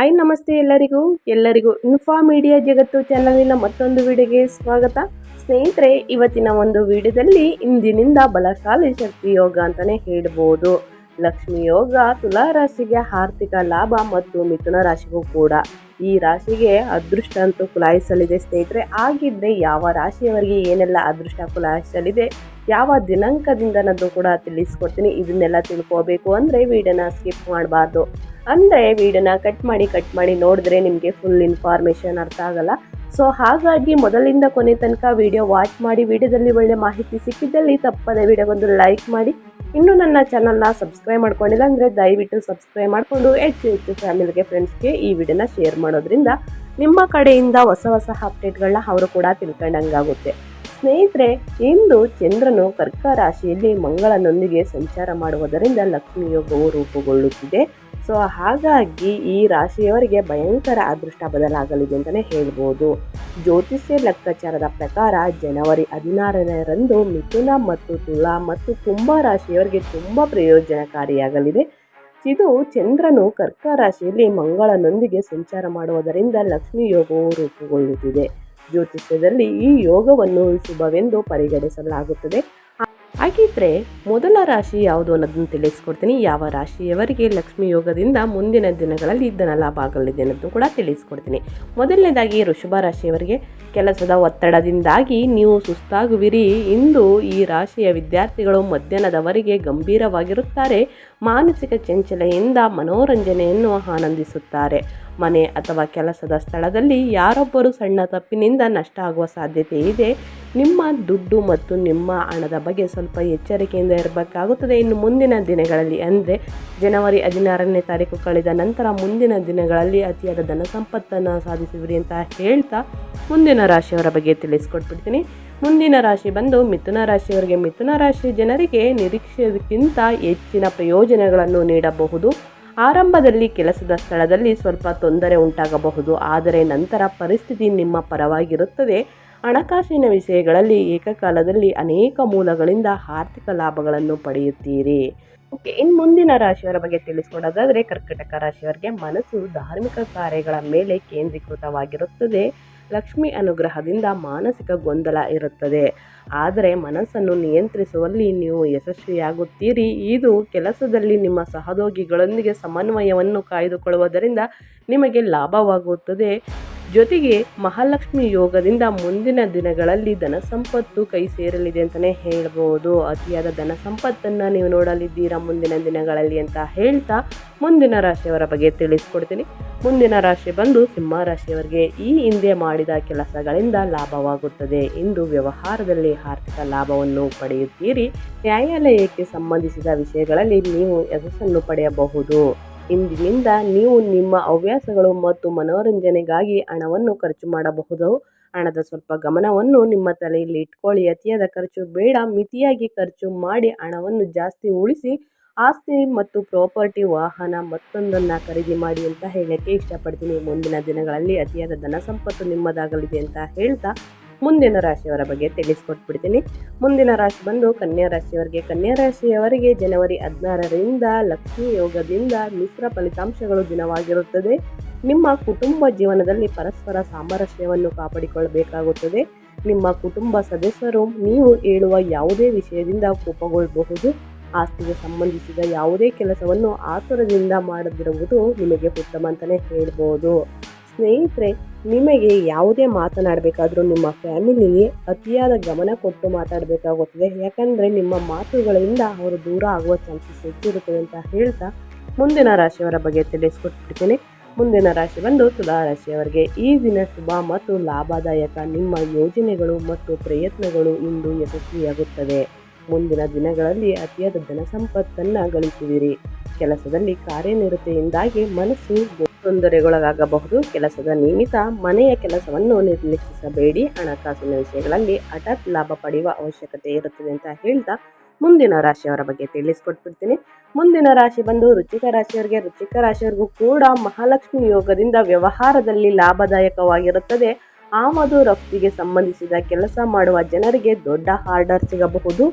Hi ನಮಸ್ತೆ ಎಲ್ಲರಿಗೂ. ಎಲ್ಲರಿಗೂ ಇನ್ಫಾ ಮೀಡಿಯಾ ಜಗತ್ತು ಚಾನಲಿನ ಮತ್ತೊಂದು ವಿಡಿಯೋಗೆ ಸ್ವಾಗತ. ಸ್ನೇಹಿತರೆ, ಇವತ್ತಿನ ಒಂದು ವಿಡಿಯೋದಲ್ಲಿ ಇಂದಿನಿಂದ ಬಲಶಾಲಿ ಶಕ್ತಿ ಯೋಗ ಅಂತಲೇ ಹೇಳ್ಬೋದು. ಲಕ್ಷ್ಮಿ ಯೋಗ ತುಲಾ ರಾಶಿಗೆ ಆರ್ಥಿಕ ಲಾಭ ಮತ್ತು ಮಿಥುನ ರಾಶಿಗೂ ಕೂಡ. ಈ ರಾಶಿಗೆ ಅದೃಷ್ಟ ಅಂತೂ ಕುಲಾಯಿಸಲಿದೆ ಸ್ನೇಹಿತರೆ. ಆಗಿದ್ದರೆ ಯಾವ ರಾಶಿಯವರಿಗೆ ಏನೆಲ್ಲ ಅದೃಷ್ಟ ಕುಲಾಯಿಸಲಿದೆ, ಯಾವ ದಿನಾಂಕದಿಂದ ಅನ್ನೋದು ಕೂಡ ತಿಳಿಸ್ಕೊಡ್ತೀನಿ. ಇದನ್ನೆಲ್ಲ ತಿಳ್ಕೋಬೇಕು ಅಂದರೆ ವಿಡಿಯೋನ ಸ್ಕಿಪ್ ಮಾಡಬಾರ್ದು. ಅಂದರೆ ವಿಡಿಯೋನ ಕಟ್ ಮಾಡಿ ಕಟ್ ಮಾಡಿ ನೋಡಿದ್ರೆ ನಿಮಗೆ ಫುಲ್ ಇನ್ಫಾರ್ಮೇಷನ್ ಅರ್ಥ ಆಗಲ್ಲ. ಸೊ ಹಾಗಾಗಿ ಮೊದಲಿಂದ ಕೊನೆ ತನಕ ವಿಡಿಯೋ ವಾಚ್ ಮಾಡಿ, ವಿಡಿಯೋದಲ್ಲಿ ಒಳ್ಳೆ ಮಾಹಿತಿ ಸಿಕ್ಕಿದ್ದಲ್ಲಿ ತಪ್ಪದೆ ವಿಡಿಯೋಗೊಂದು ಲೈಕ್ ಮಾಡಿ. ಇನ್ನೂ ನನ್ನ ಚಾನಲ್ನ ಸಬ್ಸ್ಕ್ರೈಬ್ ಮಾಡ್ಕೊಂಡಿಲ್ಲ ಅಂದರೆ ದಯವಿಟ್ಟು ಸಬ್ಸ್ಕ್ರೈಬ್ ಮಾಡಿಕೊಂಡು, ಹೆಚ್ಚು ಹೆಚ್ಚು ಫ್ಯಾಮಿಲಿಗೆ ಫ್ರೆಂಡ್ಸ್ಗೆ ಈ ವಿಡಿಯೋನ ಶೇರ್ ಮಾಡೋದ್ರಿಂದ ನಿಮ್ಮ ಕಡೆಯಿಂದ ಹೊಸ ಹೊಸ ಅಪ್ಡೇಟ್ಗಳನ್ನ ಅವರು ಕೂಡ ತಿಳ್ಕೊಂಡಂಗಾಗುತ್ತೆ. ಸ್ನೇಹಿತರೆ, ಇಂದು ಚಂದ್ರನು ಕರ್ಕ ರಾಶಿಯಲ್ಲಿ ಮಂಗಳನೊಂದಿಗೆ ಸಂಚಾರ ಮಾಡುವುದರಿಂದ ಲಕ್ಷ್ಮಿ ಯೋಗವು ರೂಪುಗೊಳ್ಳುತ್ತಿದೆ. ಸೊ, ಹಾಗಾಗಿ ಈ ರಾಶಿಯವರಿಗೆ ಭಯಂಕರ ಅದೃಷ್ಟ ಬದಲಾಗಲಿದೆ ಅಂತಲೇ ಹೇಳ್ಬೋದು. ಜ್ಯೋತಿಷ್ಯ ಲೆಕ್ಕಾಚಾರದ ಪ್ರಕಾರ ಜನವರಿ ಹದಿನಾರನೆಯರಂದು ಮಿಥುನ ಮತ್ತು ತುಲಾ ಮತ್ತು ಕುಂಭ ರಾಶಿಯವರಿಗೆ ತುಂಬ ಪ್ರಯೋಜನಕಾರಿಯಾಗಲಿದೆ. ಇದು ಚಂದ್ರನು ಕರ್ಕ ರಾಶಿಯಲ್ಲಿ ಮಂಗಳನೊಂದಿಗೆ ಸಂಚಾರ ಮಾಡುವುದರಿಂದ ಲಕ್ಷ್ಮಿ ಯೋಗವು ರೂಪುಗೊಳ್ಳುತ್ತಿದೆ. ಜ್ಯೋತಿಷ್ಯದಲ್ಲಿ ಈ ಯೋಗವನ್ನು ಶುಭವೆಂದು ಪರಿಗಣಿಸಲಾಗುತ್ತದೆ. ಹಾಗಿದ್ರೆ ಮೊದಲ ರಾಶಿ ಯಾವುದು ಅನ್ನೋದನ್ನು ತಿಳಿಸ್ಕೊಡ್ತೀನಿ. ಯಾವ ರಾಶಿಯವರಿಗೆ ಲಕ್ಷ್ಮಿ ಯೋಗದಿಂದ ಮುಂದಿನ ದಿನಗಳಲ್ಲಿ ಧನ ಲಾಭ ಆಗಲಿದೆ ಅನ್ನೋದನ್ನು ಕೂಡ ತಿಳಿಸ್ಕೊಡ್ತೀನಿ. ಮೊದಲನೇದಾಗಿ ವೃಷಭ ರಾಶಿಯವರಿಗೆ ಕೆಲಸದ ಒತ್ತಡದಿಂದಾಗಿ ನೀವು ಸುಸ್ತಾಗುವಿರಿ. ಇಂದು ಈ ರಾಶಿಯ ವಿದ್ಯಾರ್ಥಿಗಳು ಮಧ್ಯಾಹ್ನದವರೆಗೆ ಗಂಭೀರವಾಗಿರುತ್ತಾರೆ. ಮಾನಸಿಕ ಚಂಚಲೆಯಿಂದ ಮನೋರಂಜನೆಯನ್ನು ಆನಂದಿಸುತ್ತಾರೆ. ಮನೆ ಅಥವಾ ಕೆಲಸದ ಸ್ಥಳದಲ್ಲಿ ಯಾರೊಬ್ಬರು ಸಣ್ಣ ತಪ್ಪಿನಿಂದ ನಷ್ಟ ಆಗುವ ಸಾಧ್ಯತೆ ಇದೆ ನಿಮ್ಮ ದುಡ್ಡು ಮತ್ತು ನಿಮ್ಮ ಹಣದ ಬಗ್ಗೆ ಸ್ವಲ್ಪ ಎಚ್ಚರಿಕೆಯಿಂದ ಇರಬೇಕಾಗುತ್ತದೆ. ಇನ್ನು ಮುಂದಿನ ದಿನಗಳಲ್ಲಿ, ಅಂದರೆ ಜನವರಿ ಹದಿನಾರನೇ ತಾರೀಕು ಕಳೆದ ನಂತರ ಮುಂದಿನ ದಿನಗಳಲ್ಲಿ ಅತಿಯಾದ ಧನ ಸಂಪತ್ತನ್ನು ಸಾಧಿಸುವಿರಿ ಅಂತ ಹೇಳ್ತಾ ಮುಂದಿನ ರಾಶಿಯವರ ಬಗ್ಗೆ ತಿಳಿಸ್ಕೊಟ್ಬಿಡ್ತೀನಿ. ಮುಂದಿನ ರಾಶಿ ಬಂದು ಮಿಥುನ ರಾಶಿಯವರಿಗೆ, ಮಿಥುನ ರಾಶಿ ಜನರಿಗೆ ನಿರೀಕ್ಷೆಗಿಂತ ಹೆಚ್ಚಿನ ಪ್ರಯೋಜನಗಳನ್ನು ನೀಡಬಹುದು. ಆರಂಭದಲ್ಲಿ ಕೆಲಸದ ಸ್ಥಳದಲ್ಲಿ ಸ್ವಲ್ಪ ತೊಂದರೆ ಉಂಟಾಗಬಹುದು, ಆದರೆ ನಂತರ ಪರಿಸ್ಥಿತಿ ನಿಮ್ಮ ಪರವಾಗಿರುತ್ತದೆ. ಹಣಕಾಸಿನ ವಿಷಯಗಳಲ್ಲಿ ಏಕಕಾಲದಲ್ಲಿ ಅನೇಕ ಮೂಲಗಳಿಂದ ಆರ್ಥಿಕ ಲಾಭಗಳನ್ನು ಪಡೆಯುತ್ತೀರಿ. ಓಕೆ ಇನ್ನು ಮುಂದಿನ ರಾಶಿಯವರ ಬಗ್ಗೆ ತಿಳಿಸ್ಕೊಡೋದಾದರೆ ಕರ್ಕಟಕ ರಾಶಿಯವರಿಗೆ ಮನಸ್ಸು ಧಾರ್ಮಿಕ ಕಾರ್ಯಗಳ ಮೇಲೆ ಕೇಂದ್ರೀಕೃತವಾಗಿರುತ್ತದೆ. ಲಕ್ಷ್ಮಿ ಅನುಗ್ರಹದಿಂದ ಮಾನಸಿಕ ಗೊಂದಲ ಇರುತ್ತದೆ. ಆದರೆ ಮನಸ್ಸನ್ನು ನಿಯಂತ್ರಿಸುವಲ್ಲಿ ನೀವು ಯಶಸ್ವಿಯಾಗುತ್ತೀರಿ. ಇದು ಕೆಲಸದಲ್ಲಿ ನಿಮ್ಮ ಸಹೋದ್ಯೋಗಿಗಳೊಂದಿಗೆ ಸಮನ್ವಯವನ್ನು ಕಾಯ್ದುಕೊಳ್ಳುವುದರಿಂದ ನಿಮಗೆ ಲಾಭವಾಗುತ್ತದೆ. ಜೊತೆಗೆ ಮಹಾಲಕ್ಷ್ಮಿ ಯೋಗದಿಂದ ಮುಂದಿನ ದಿನಗಳಲ್ಲಿ ಧನ ಸಂಪತ್ತು ಕೈ ಸೇರಲಿದೆ ಅಂತಲೇ ಹೇಳ್ಬೋದು. ಅತಿಯಾದ ಧನ ಸಂಪತ್ತನ್ನು ನೀವು ನೋಡಲಿದ್ದೀರಾ ಮುಂದಿನ ದಿನಗಳಲ್ಲಿ ಅಂತ ಹೇಳ್ತಾ ಮುಂದಿನ ರಾಶಿಯವರ ಬಗ್ಗೆ ತಿಳಿಸ್ಕೊಡ್ತೀನಿ. ಮುಂದಿನ ರಾಶಿ ಬಂದು ಸಿಂಹ ರಾಶಿಯವರಿಗೆ ಈ ಹಿಂದೆ ಮಾಡಿದ ಕೆಲಸಗಳಿಂದ ಲಾಭವಾಗುತ್ತದೆ. ಇಂದು ವ್ಯವಹಾರದಲ್ಲಿ ಆರ್ಥಿಕ ಲಾಭವನ್ನು ಪಡೆಯುತ್ತೀರಿ. ನ್ಯಾಯಾಲಯಕ್ಕೆ ಸಂಬಂಧಿಸಿದ ವಿಷಯಗಳಲ್ಲಿ ನೀವು ಯಶಸ್ಸನ್ನು ಪಡೆಯಬಹುದು. ಇಂದಿನಿಂದ ನೀವು ನಿಮ್ಮ ಹವ್ಯಾಸಗಳು ಮತ್ತು ಮನೋರಂಜನೆಗಾಗಿ ಹಣವನ್ನು ಖರ್ಚು ಮಾಡಬಹುದು. ಹಣದ ಸ್ವಲ್ಪ ಗಮನವನ್ನು ನಿಮ್ಮ ತಲೆಯಲ್ಲಿ ಇಟ್ಕೊಳ್ಳಿ. ಅತಿಯಾದ ಖರ್ಚು ಬೇಡ. ಮಿತಿಯಾಗಿ ಖರ್ಚು ಮಾಡಿ ಹಣವನ್ನು ಜಾಸ್ತಿ ಉಳಿಸಿ, ಆಸ್ತಿ ಮತ್ತು ಪ್ರಾಪರ್ಟಿ, ವಾಹನ ಮತ್ತೊಂದನ್ನು ಖರೀದಿ ಮಾಡಿ ಅಂತ ಹೇಳಕ್ಕೆ ಇಷ್ಟಪಡ್ತೀನಿ. ಮುಂದಿನ ದಿನಗಳಲ್ಲಿ ಅತಿಯಾದ ಧನ ಸಂಪತ್ತು ನಿಮ್ಮದಾಗಲಿದೆ ಅಂತ ಹೇಳ್ತಾ ಮುಂದಿನ ರಾಶಿಯವರ ಬಗ್ಗೆ ತಿಳಿಸ್ಕೊಟ್ಬಿಡ್ತೀನಿ. ಮುಂದಿನ ರಾಶಿ ಬಂದು ಕನ್ಯಾ ರಾಶಿಯವರಿಗೆ ಕನ್ಯಾ ರಾಶಿಯವರಿಗೆ ಜನವರಿ ಹದಿನಾರರಿಂದ ಲಕ್ಷ್ಮಿ ಯೋಗದಿಂದ ಮಿಶ್ರ ಫಲಿತಾಂಶಗಳು ದಿನವಾಗಿರುತ್ತದೆ. ನಿಮ್ಮ ಕುಟುಂಬ ಜೀವನದಲ್ಲಿ ಪರಸ್ಪರ ಸಾಮರಸ್ಯವನ್ನು ಕಾಪಾಡಿಕೊಳ್ಳಬೇಕಾಗುತ್ತದೆ ನಿಮ್ಮ ಕುಟುಂಬ ಸದಸ್ಯರು ನೀವು ಹೇಳುವ ಯಾವುದೇ ವಿಷಯದಿಂದ ಕೋಪಗೊಳ್ಳಬಹುದು. ಆಸ್ತಿಗೆ ಸಂಬಂಧಿಸಿದ ಯಾವುದೇ ಕೆಲಸವನ್ನು ಆತುರದಿಂದ ಮಾಡದಿರುವುದು ನಿಮಗೆ ಉತ್ತಮ ಅಂತಲೇ ಹೇಳ್ಬೋದು. ಸ್ನೇಹಿತರೆ, ನಿಮಗೆ ಯಾವುದೇ ಮಾತನಾಡಬೇಕಾದ್ರೂ ನಿಮ್ಮ ಫ್ಯಾಮಿಲಿಗೆ ಅತಿಯಾದ ಗಮನ ಕೊಟ್ಟು ಮಾತಾಡಬೇಕಾಗುತ್ತದೆ. ಯಾಕಂದರೆ ನಿಮ್ಮ ಮಾತುಗಳಿಂದ ಅವರು ದೂರ ಆಗುವ ಚಾನ್ಸಸ್ ಹೆಚ್ಚಿರುತ್ತದೆ ಅಂತ ಹೇಳ್ತಾ ಮುಂದಿನ ರಾಶಿಯವರ ಬಗ್ಗೆ ತಿಳಿಸ್ಕೊಟ್ಬಿಡ್ತೀನಿ. ಮುಂದಿನ ರಾಶಿ ಬಂದು ತುಲಾ ರಾಶಿಯವರಿಗೆ ಈ ದಿನ ಶುಭ ಮತ್ತು ಲಾಭದಾಯಕ ನಿಮ್ಮ ಯೋಜನೆಗಳು ಮತ್ತು ಪ್ರಯತ್ನಗಳು ಇಂದು ಯಶಸ್ವಿಯಾಗುತ್ತದೆ ಮುಂದಿನ ದಿನಗಳಲ್ಲಿ ಅತಿಯಾದ ಧನ ಸಂಪತ್ತನ್ನು ಗಳಿಸುವಿರಿ. ಕೆಲಸದಲ್ಲಿ ಕಾರ್ಯನಿರತೆಯಿಂದಾಗಿ ಮನಸ್ಸು ತೊಂದರೆಗೊಳಗಾಗಬಹುದು. ಕೆಲಸದ ನಿಮಿತ್ತ ಮನೆಯ ಕೆಲಸವನ್ನು ನಿರ್ಲಕ್ಷಿಸಬೇಡಿ. ಹಣಕಾಸಿನ ವಿಷಯಗಳಲ್ಲಿ ಹಠಾತ್ ಲಾಭ ಪಡೆಯುವ ಅವಶ್ಯಕತೆ ಇರುತ್ತದೆ ಅಂತ ಹೇಳ್ತಾ ಮುಂದಿನ ರಾಶಿಯವರ ಬಗ್ಗೆ ತಿಳಿಸ್ಕೊಟ್ಬಿಡ್ತೀನಿ. ಮುಂದಿನ ರಾಶಿ ಬಂದು ರುಚಿಕ ರಾಶಿಯವರಿಗೆ ರುಚಿಕ ರಾಶಿಯವರಿಗೂ ಕೂಡ ಮಹಾಲಕ್ಷ್ಮಿ ಯೋಗದಿಂದ ವ್ಯವಹಾರದಲ್ಲಿ ಲಾಭದಾಯಕವಾಗಿರುತ್ತದೆ. ಆಮದು ರಫ್ತಿಗೆ ಸಂಬಂಧಿಸಿದ ಕೆಲಸ ಮಾಡುವ ಜನರಿಗೆ ದೊಡ್ಡ ಆರ್ಡರ್ ಸಿಗಬಹುದು.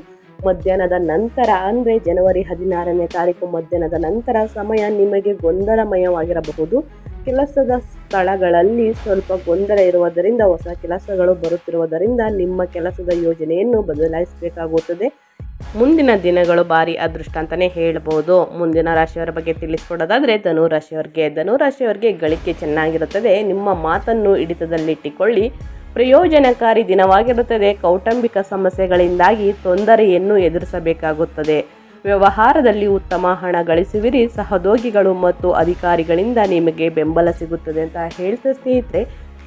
ಮಧ್ಯಾಹ್ನದ ನಂತರ, ಅಂದರೆ ಜನವರಿ ಹದಿನಾರನೇ ತಾರೀಕು ಮಧ್ಯಾಹ್ನದ ನಂತರ, ಸಮಯ ನಿಮಗೆ ಗೊಂದಲಮಯವಾಗಿರಬಹುದು. ಕೆಲಸದ ಸ್ಥಳಗಳಲ್ಲಿ ಸ್ವಲ್ಪ ಗೊಂದಲ ಇರುವುದರಿಂದ, ಹೊಸ ಕೆಲಸಗಳು ಬರುತ್ತಿರುವುದರಿಂದ ನಿಮ್ಮ ಕೆಲಸದ ಯೋಜನೆಯನ್ನು ಬದಲಾಯಿಸಬೇಕಾಗುತ್ತದೆ. ಮುಂದಿನ ದಿನಗಳು ಭಾರಿ ಅದೃಷ್ಟ ಅಂತಲೇ ಹೇಳ್ಬೋದು. ಮುಂದಿನ ರಾಶಿಯವರ ಬಗ್ಗೆ ತಿಳಿಸ್ಕೊಡೋದಾದರೆ ಧನು ರಾಶಿಯವರಿಗೆ ಧನು ರಾಶಿಯವರಿಗೆ ಗಳಿಕೆ ಚೆನ್ನಾಗಿರುತ್ತದೆ. ನಿಮ್ಮ ಮಾತನ್ನು ಹಿಡಿತದಲ್ಲಿಟ್ಟುಕೊಳ್ಳಿ. ಪ್ರಯೋಜನಕಾರಿ ದಿನವಾಗಿರುತ್ತದೆ. ಕೌಟುಂಬಿಕ ಸಮಸ್ಯೆಗಳಿಂದಾಗಿ ತೊಂದರೆಯನ್ನು ಎದುರಿಸಬೇಕಾಗುತ್ತದೆ. ವ್ಯವಹಾರದಲ್ಲಿ ಉತ್ತಮ ಹಣ ಗಳಿಸುವಿರಿ. ಸಹೋದ್ಯೋಗಿಗಳು ಮತ್ತು ಅಧಿಕಾರಿಗಳಿಂದ ನಿಮಗೆ ಬೆಂಬಲ ಸಿಗುತ್ತದೆ ಅಂತ ಹೇಳ್ತಾ ಸ್ನೇಹಿತರೆ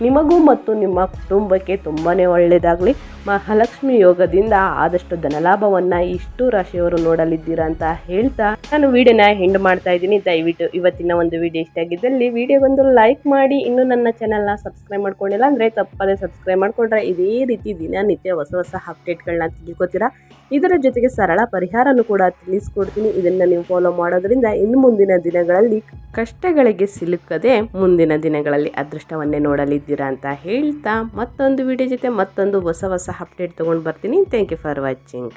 ನಿಮಗೂ ಮತ್ತು ನಿಮ್ಮ ಕುಟುಂಬಕ್ಕೆ ತುಂಬಾ ಒಳ್ಳೆಯದಾಗಲಿ. ಮಹಾಲಕ್ಷ್ಮಿ ಯೋಗದಿಂದ ಆದಷ್ಟು ಧನಲಾಭವನ್ನು ಇಷ್ಟು ರಾಶಿಯವರು ನೋಡಲಿದ್ದೀರಾ ಅಂತ ಹೇಳ್ತಾ ನಾನು ವಿಡಿಯೋನ ಹೆಂಡ್ ಮಾಡ್ತಾ ಇದ್ದೀನಿ. ದಯವಿಟ್ಟು ಇವತ್ತಿನ ಒಂದು ವಿಡಿಯೋ ಇಷ್ಟ ಆಗಿದ್ದಲ್ಲಿ ವಿಡಿಯೋಗೊಂದು ಲೈಕ್ ಮಾಡಿ. ಇನ್ನೂ ನನ್ನ ಚಾನಲ್ನ ಸಬ್ಸ್ಕ್ರೈಬ್ ಮಾಡ್ಕೊಂಡಿಲ್ಲ ಅಂದರೆ ತಪ್ಪದೇ ಸಬ್ಸ್ಕ್ರೈಬ್ ಮಾಡ್ಕೊಂಡ್ರೆ ಇದೇ ರೀತಿ ದಿನನಿತ್ಯ ಹೊಸ ಹೊಸ ಅಪ್ಡೇಟ್ಗಳನ್ನ ತಿಳ್ಕೊತೀರಾ. ಇದರ ಜೊತೆಗೆ ಸರಳ ಪರಿಹಾರನೂ ಕೂಡ ತಿಳಿಸ್ಕೊಡ್ತೀನಿ. ಇದನ್ನು ನೀವು ಫಾಲೋ ಮಾಡೋದ್ರಿಂದ ಇನ್ನು ಮುಂದಿನ ದಿನಗಳಲ್ಲಿ ಕಷ್ಟಗಳಿಗೆ ಸಿಲುಕದೆ ಮುಂದಿನ ದಿನಗಳಲ್ಲಿ ಅದೃಷ್ಟವನ್ನೇ ನೋಡಲಿದ್ದೀರಾ. ಅಂತ ಹೇಳ್ತಾ ಮತ್ತೊಂದು ವಿಡಿಯೋ ಜೊತೆ ಮತ್ತೊಂದು ಹೊಸ ಹೊಸ ಅಪ್ಡೇಟ್ ತೊಗೊಂಡು ಬರ್ತೀನಿ. Thank you for watching